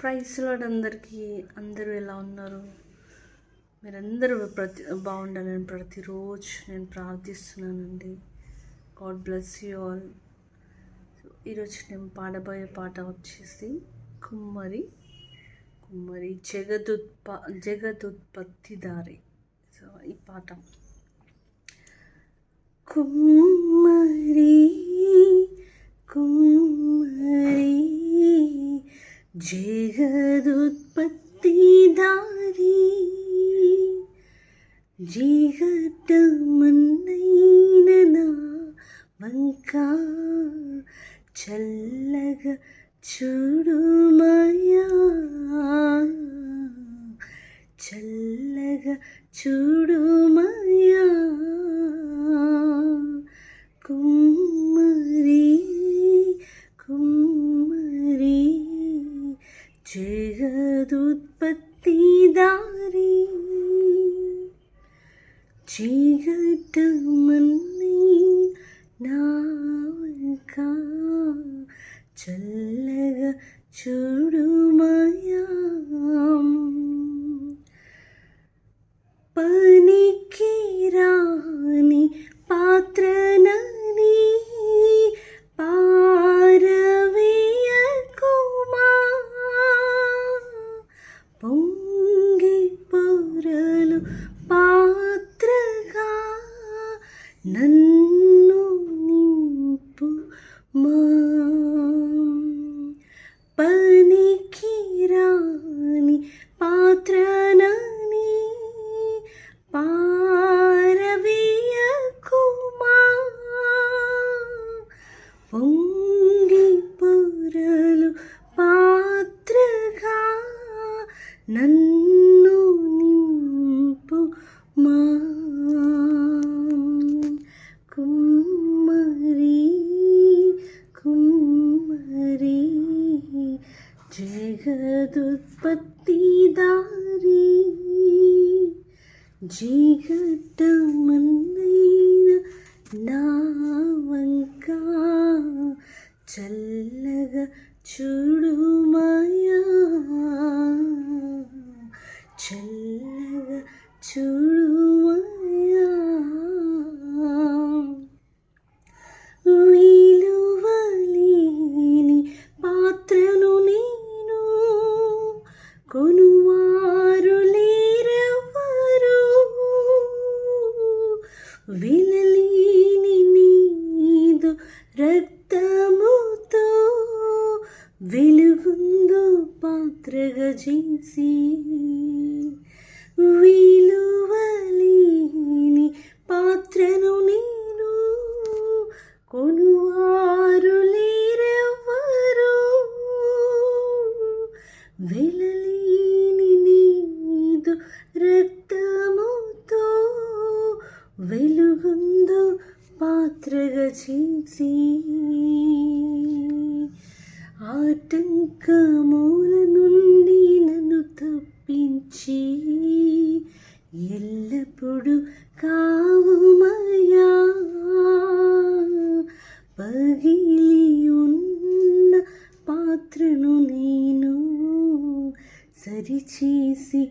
Price అందరికీ అందరూ ఎలా ఉన్నారు? మీరందరూ ప్రతి బాగుండాలని ప్రతిరోజు నేను ప్రార్థిస్తున్నానండి. God bless you all. ఈరోజు నేను పాడబోయే పాట వచ్చేసి కుమ్మరి కుమ్మరి జగదుత్ప జగదుత్పత్తిదారి సో ఈ పాట. కుమ్మరి కుమ్మరి జగదుత్పత్తిదారి జీగటమన్నైన నా వంక చల్లగా చూడుమయా చల్లగా చూడుమయా కుమ్మరి కుమ్మరి జగదుత్పత్తిదారి చీకటమన్నీ నా వంక చల్లగా జగదుత్పత్తిదారి జీగటమన్నైన నా వంక చల్లగా చూడుమయా చల్లగా చూడు చేసి విలువలేని పాత్రను నేను కొనువారు లేరెవ్వరు. వెలలేని నీదు రక్తముతో వెలుగుందో పాత్రగా చేసి ఆటంకము తప్పించి ఎల్లప్పుడూ కావుమయా పగిలి ఉన్న పాత్రను నేను సరిచేసి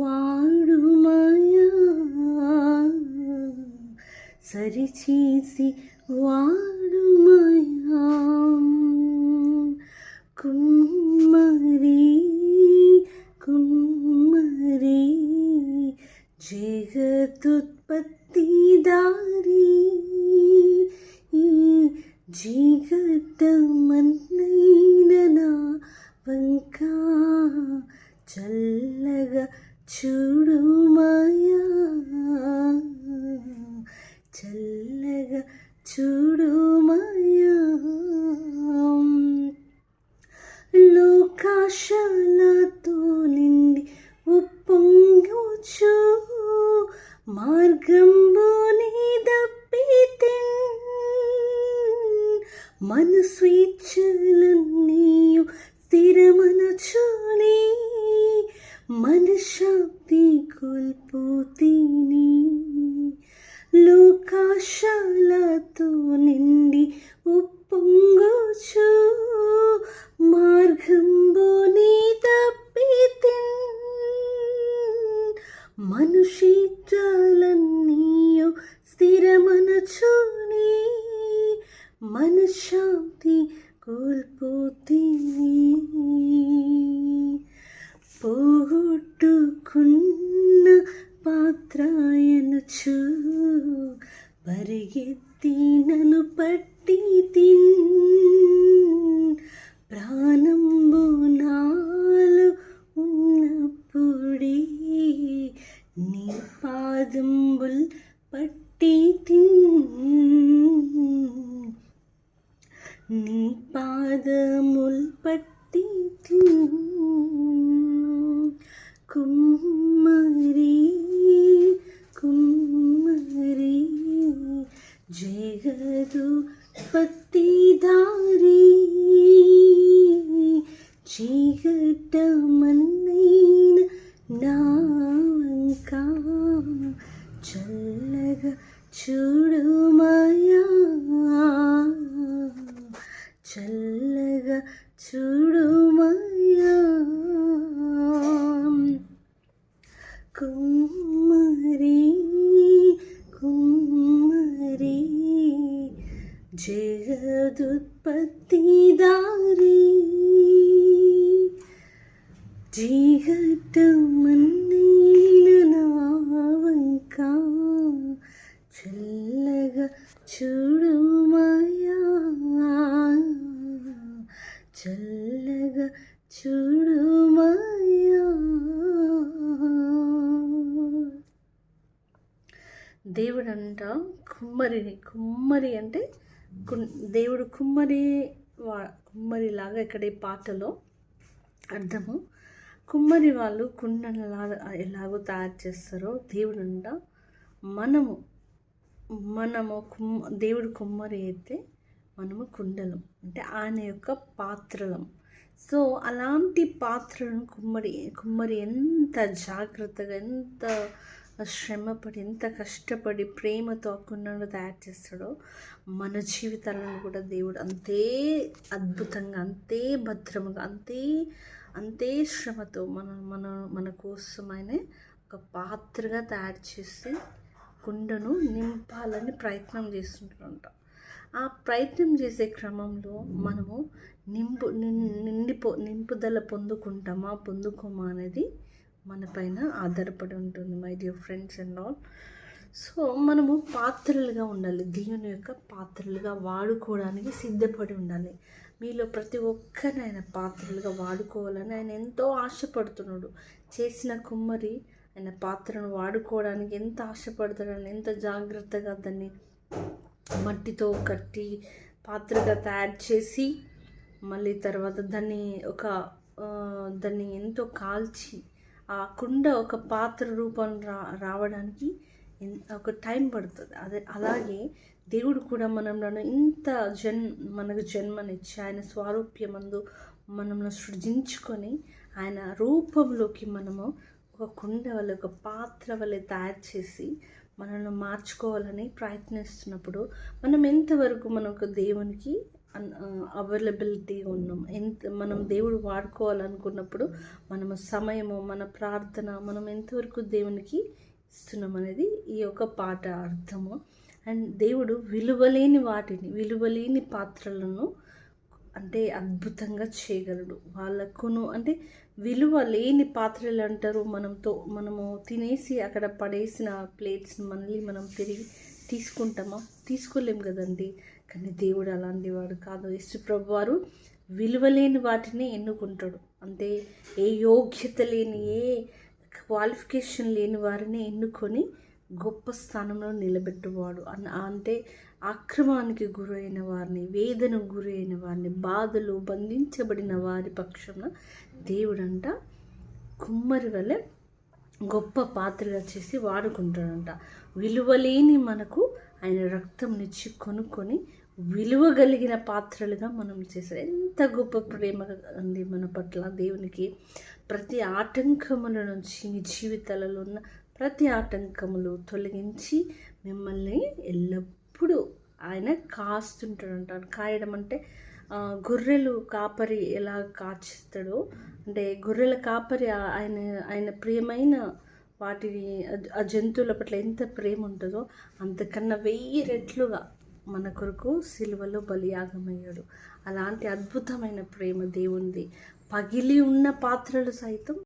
వాడుమయా సరిచేసి వాడుమయా కుమ్మరీ కుమ్మరి జగదుత్పత్తిదారి జీగటమన్నైన నా వంక చల్లగా చూడుమయా చల్లగా చూడుమయా গল্প তিনি లుకాశాలతో నిండి ఉప్పొంగొచ్చు మార్గంబోని తప్పితిన్ మనుషీత్రాలన్నీయో స్థిరమనచుని మనశ్శాంతి కోల్పోతీ పోగొట్టుకున్న పాత్రాయనుచు పరిగెత్తి నన్ను పట్టి తిన్ చల్లగా చూడుమయా చల్లగా చూడుమయా కుమ్మరి కుమ్మరి జగదుత్పత్తిదారి జీగటమన్నైన నావంక చల్లగా చూడుమయా చల్లగా చూడుమయా దేవుడంట కుమ్మరిని. కుమ్మరి అంటే దేవుడు కుమ్మరి వా కుమ్మరిలాగా ఇక్కడ ఈ పాటలో అర్థము. కుమ్మరి వాళ్ళు కుండను ఎలాగో తయారు చేస్తారో దేవుడంట మనము మనము కుమ్ దేవుడు కుమ్మరి అయితే మనము కుండలం అంటే ఆయన యొక్క పాత్రలం. సో అలాంటి పాత్రలను కుమ్మరి కుమ్మరి ఎంత జాగ్రత్తగా ఎంత శ్రమపడి ఎంత కష్టపడి ప్రేమతో ఆ కుండను తయారు చేస్తాడో మన జీవితాలను కూడా దేవుడు అంతే అద్భుతంగా అంతే భద్రముగా అంతే అంతే శ్రమతో మన మన మన కోసమైన ఒక పాత్రగా తయారు చేసి కుండను నింపాలని ప్రయత్నం చేస్తుంటారంట. ఆ ప్రయత్నం చేసే క్రమంలో మనము నింపు నిండిపో నింపుదల పొందుకుంటామా పొందుకోమా అనేది మన పైన ఆధారపడి ఉంటుంది my dear friends and all so మనము పాత్రలుగా ఉండాలి దేవుని యొక్క పాత్రలుగా వాడుకోవడానికి సిద్ధపడి ఉండాలి. మీలో ప్రతి ఒక్కరిని ఆయన పాత్రలుగా వాడుకోవాలని ఆయన ఎంతో ఆశపడుతున్నాడు. చేసిన కుమ్మరి ఆయన పాత్రను వాడుకోవడానికి ఎంత ఆశపడతాడని ఎంత జాగ్రత్తగా దాన్ని మట్టితో కట్టి పాత్రగా తయారు చేసి మళ్ళీ తర్వాత దాన్ని ఒక దాన్ని ఎంతో కాల్చి ఆ కుండ ఒక పాత్ర రూపం రా రావడానికి ఒక టైం పడుతుంది. అదే అలాగే దేవుడు కూడా మనలను ఇంత జన్ మనకు జన్మనిచ్చి ఆయన స్వారూప్యమందు మనల్ని సృజించుకొని ఆయన రూపంలోకి మనము ఒక కుండ వల్ల ఒక పాత్ర వల్ల తయారు చేసి మనల్ని మార్చుకోవాలని ప్రయత్నిస్తున్నప్పుడు మనం ఎంతవరకు మనకు దేవునికి అవైలబిలిటీ ఉన్నాం? ఎంత మనం దేవుడు వాడుకోవాలనుకున్నప్పుడు మనము సమయము మన ప్రార్థన మనం ఎంతవరకు దేవునికి ఇస్తున్నాం అనేది ఈ యొక్క పాట అర్థము. అండ్ దేవుడు విలువలేని వాటిని విలువలేని పాత్రలను అంటే అద్భుతంగా చేయగలడు. వాళ్ళకును అంటే విలువ లేని పాత్రలు అంటారు మనంతో మనము తినేసి అక్కడ పడేసిన ప్లేట్స్ని మళ్ళీ మనం తిరిగి తీసుకుంటామా? తీసుకోలేం కదండి. కానీ దేవుడు అలాంటి వాడు కాదు. యేసు ప్రభు వారు విలువలేని వాటిని ఎన్నుకుంటాడు. అంటే ఏ యోగ్యత లేని ఏ క్వాలిఫికేషన్ లేని వారిని ఎన్నుకొని గొప్ప స్థానంలో నిలబెట్టువాడు. అన్న అంటే అక్రమానికి గురైన వారిని వేదనకు గురైన వారిని బాధలు బంధించబడిన వారి పక్షమున దేవుడంట కుమ్మరి వలె గొప్ప పాత్రగా చేసి వాడుకుంటాడంట. విలువలేని మనకు ఆయన రక్తంనిచ్చి కొనుక్కొని విలువ కలిగిన పాత్రలుగా మనం చేశారు. ఎంత గొప్ప ప్రేమ ఉంది మన పట్ల దేవునికి. ప్రతి ఆటంకముల నుంచి మీ జీవితాలలో ఉన్న ప్రతి ఆటంకములు తొలగించి మిమ్మల్ని ఎల్లప్పుడూ ఆయన కాస్తుంటాడు కాయడం అంటే గొర్రెలు కాపరి ఎలా కాచిస్తాడో అంటే గొర్రెల కాపరి ఆయన ఆయన ప్రియమైన వాటిని ఆ- ఆ జంతువుల పట్ల ఎంత ప్రేమ ఉంటుందో అంతకన్నా వెయ్యి రెట్లుగా మన కొరకు సిలువలో బలియాగమయ్యాడు. అలాంటి అద్భుతమైన ప్రేమ దేవుంది పగిలి ఉన్న పాత్రలు సైతం